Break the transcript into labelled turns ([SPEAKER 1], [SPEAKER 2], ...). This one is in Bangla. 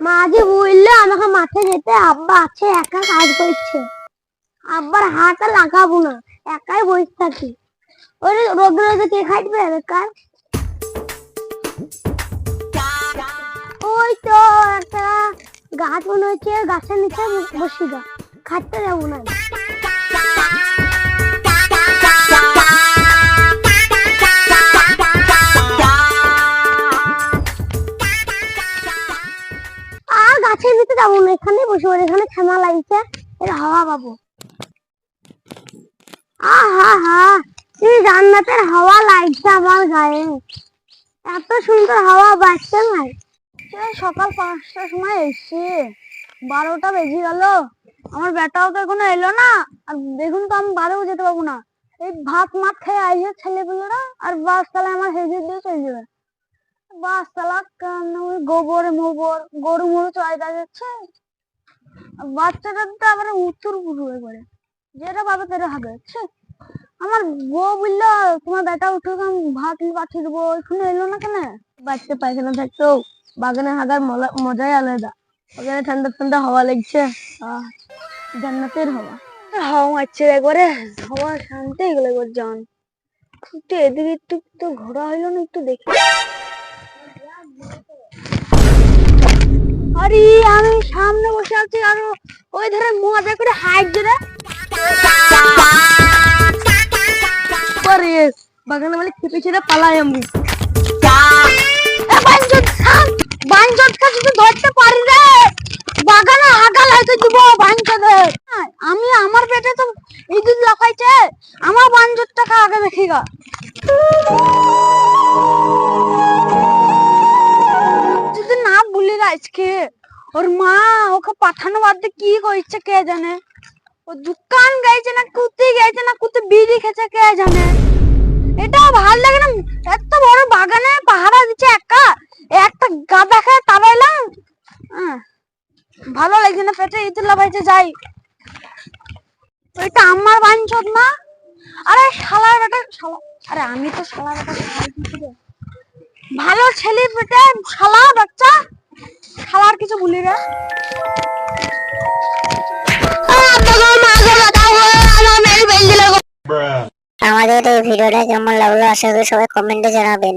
[SPEAKER 1] আমাকে মাঠে যেতে, আব্বা আছে একা কাজ করছে। আব্বার হাত লাগাবো না, একাই বসে থাকি। ওই রোদে রোদে কে খাটবে বেকার ওই তো একটা গাছ মনে হচ্ছে, গাছের নিচে বসি গা খাটতে যাব না। এখানে বসে এখানে এর হাওয়া পাবো। হা। এই হাওয়া লাগছে আমার গায়ে। এত সুন্দর হাওয়া বাজছে সকাল পাঁচটার সময় এসছে। বারোটা বেজে গেল। আমার বেটাও তো এখনও এলো না। আর দেখুন তো আমি বারেও যেতে পারব না। এই ভাত মাত খেয়ে আইছে ছেলেগুলোরা আর বাস তাহলে আমার হেজে দিয়ে চলে যাবে। তালা ওই গোবর মোবর, গরু মরু চয়দা যাচ্ছে। বাচ্চাটা তো আবার উত্তর পুরু হয়ে পড়ে। যেটা পাবে সেটা হবে, ছি। আমার বউ বলল, তোমার বেটা উঠে আমি ভাত পাঠিয়ে দেবো? এখানে এলো না কেন? বাচ্চা পায়খানা থাকতো। বাগানে হাগার মজাই আলাদা। ওখানে ঠান্ডা ঠান্ডা হাওয়া লাগছে। জান্নাতের হাওয়া। হাওয়া মারছে একবারে হাওয়া শান্তি এগুলো একবার জান একটু এদিকে একটু তো ঘোরা হইল না, একটু দেখি। আরে, আমি সামনে বসে আছি, আর ওই ধারে মজা করে হাইট পরে বাগানে বলে খেপে ছেড়ে পালাই আমি। বাঞ্চত বাঞ্চত ধরতে পারি রে। বাগানে বাঞ্চত আমি আমার পেটে তো ইঁদুর লাফাইছে। আমার বাঞ্চতটাকে আগে দেখি গা। আজকে ওর মা ওকে পাঠানো বাদ দিয়ে কি করছে কে জানে? ও দোকান গেছে না কুতি গেছে না কুতি বিড়ি খেছে কে জানে? এটা ভালো লাগে না এত বড় বাগানে পাহারা দিচ্ছে একা একটা গাদা খেয়ে তাড়াইলাম আহ, ভালো লাগছে না পেটে ইঁদুর লাফাইছে যাই। ওইটা আমার বাঞ্চত না। আরে শালার বেটা শালা আরে আমি তো বেটা শালা রে। ভালো ছেলে পেটে শালা বাচ্চা। শালার কিছু বলি রে।
[SPEAKER 2] আমাদের এই ভিডিওটা কেমন লাগল আশা করি সবাই কমেন্টে জানাবেন।